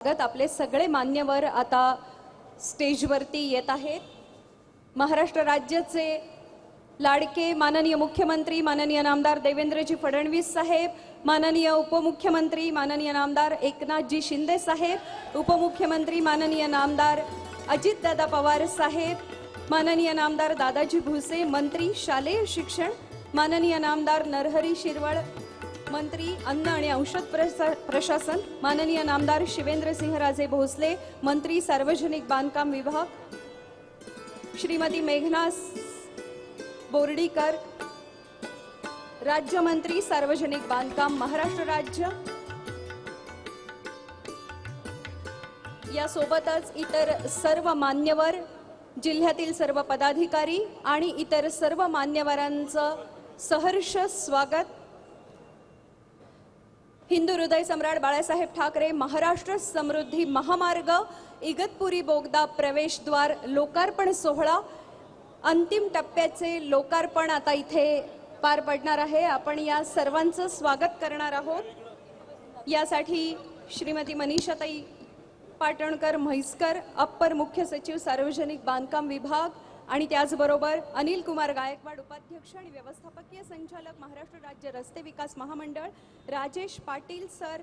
स्वागत. आपले सगळे मान्यवर आता स्टेजवरती येत आहेत. महाराष्ट्र राज्याचे लाडके माननीय मुख्यमंत्री माननीय नामदार देवेंद्रजी फडणवीस साहेब माननीय उपमुख्यमंत्री माननीय नामदार एकनाथजी शिंदे साहेब उपमुख्यमंत्री माननीय नामदार अजितदादा पवार साहेब माननीय नामदार दादाजी भुसे मंत्री शालेय शिक्षण माननीय नामदार नरहरी शिरवळ मंत्री अन्न आणि औषध प्रसा- प्रशासन माननीय नामदार शिवेंद्रसिंहराजे भोसले मंत्री सार्वजनिक बांधकाम विभाग श्रीमती मेघना बोर्डीकर राज्यमंत्री सार्वजनिक बांधकाम महाराष्ट्र राज्य. यासोबतच इतर सर्व मान्यवर जिल्ह्यातील सर्व पदाधिकारी आणि इतर सर्व मान्यवरांचं सहर्ष स्वागत हिंदू हृदय सम्राट बाळासाहेब ठाकरे महाराष्ट्र समृद्धी महामार्ग इगतपुरी बोगदा प्रवेशद्वार लोकार्पण सोहळा. अंतिम टप्प्याचे लोकार्पण आता इथे पार पडणार आहे. आपण या सर्वांचं स्वागत करणार आहोत. यासाठी श्रीमती मनीषाताई पाटणकर म्हैसकर अप्पर मुख्य सचिव सार्वजनिक बांधकाम विभाग आणि त्याचबरोबर अनिल कुमार गायकवाड उपाध्यक्ष आणि व्यवस्थापकीय संचालक महाराष्ट्र राज्य रस्ते विकास महामंडळ राजेश पाटील सर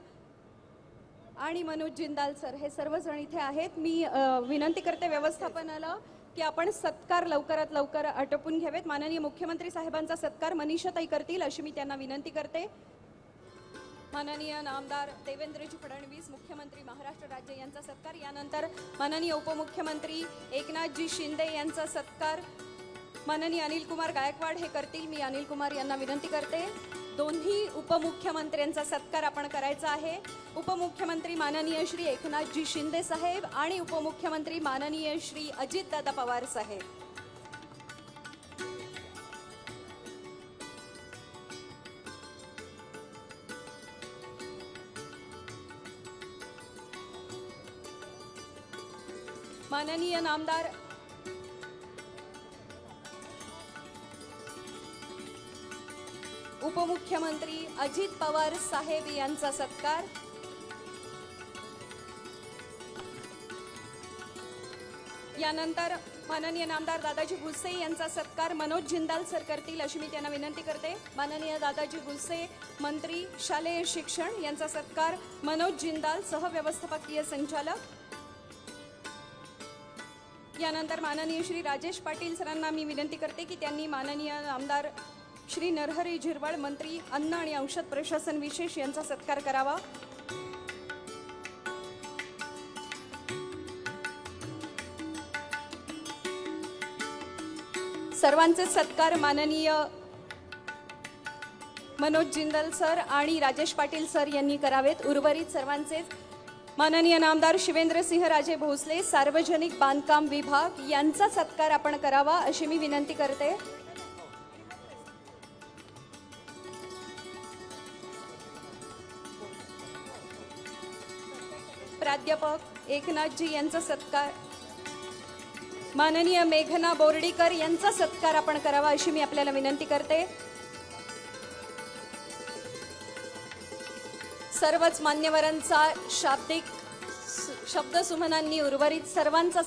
आणि मनोज जिंदाल सर हे सर्वजण इथे आहेत. मी विनंती करते व्यवस्थापनाला की आपण सत्कार लवकरात लवकर आटोपून घ्यावेत. माननीय मुख्यमंत्री साहेबांचा सत्कार मनीषाताई करतील अशी मी त्यांना विनंती करते. माननीय नामदार देवेंद्रजी फडणवीस मुख्यमंत्री महाराष्ट्र राज्य यांचा सत्कार. यानंतर माननीय उपमुख्यमंत्री एकनाथजी शिंदे यांचा सत्कार. माननीय अनिल कुमार गायकवाड हे करतील. मी अनिल कुमार यांना विनंती करते. दोन्ही उपमुख्यमंत्र्यांचा सत्कार आपण करायचा आहे. उपमुख्यमंत्री माननीय श्री एकनाथजी शिंदे साहेब आणि उपमुख्यमंत्री माननीय श्री अजितदादा पवार साहेब. माननीय नामदार उपमुख्यमंत्री अजित पवार साहेब यांचा सत्कार. यानंतर माननीय नामदार दादाजी भुसे यांचा सत्कार. मनोज जिंदाल सर करतील अशी मी त्यांना विनंती करते. माननीय दादाजी भुसे मंत्री शालेय शिक्षण यांचा सत्कार. मनोज जिंदाल सहव्यवस्थापकीय संचालक. यानंतर माननीय श्री राजेश पाटील सरांना मी विनंती करते की त्यांनी माननीय आमदार श्री नरहरी झिरवळ मंत्री अन्न आणि औषध प्रशासन विशेष यांचा सत्कार करावा. सर्वांचे सत्कार माननीय मनोज जिंदल सर आणि राजेश पाटील सर यांनी करावेत. उर्वरित सर्वांचे माननीय नामदार शिवेंद्रसिंह राजे भोसले सार्वजनिक बांधकाम विभाग यांचा सत्कार आपण करावा अशी मी विनंती करते. प्राध्यापक एकनाथजी यांचा सत्कार. माननीय मेघना बोर्डीकर यांचा सत्कार आपण करावा अशी मी आपल्याला विनंती करते. सर्वच मान्यवरांचा शाब्दिक शब्दसुमनांनी उर्वरित सर्वांचा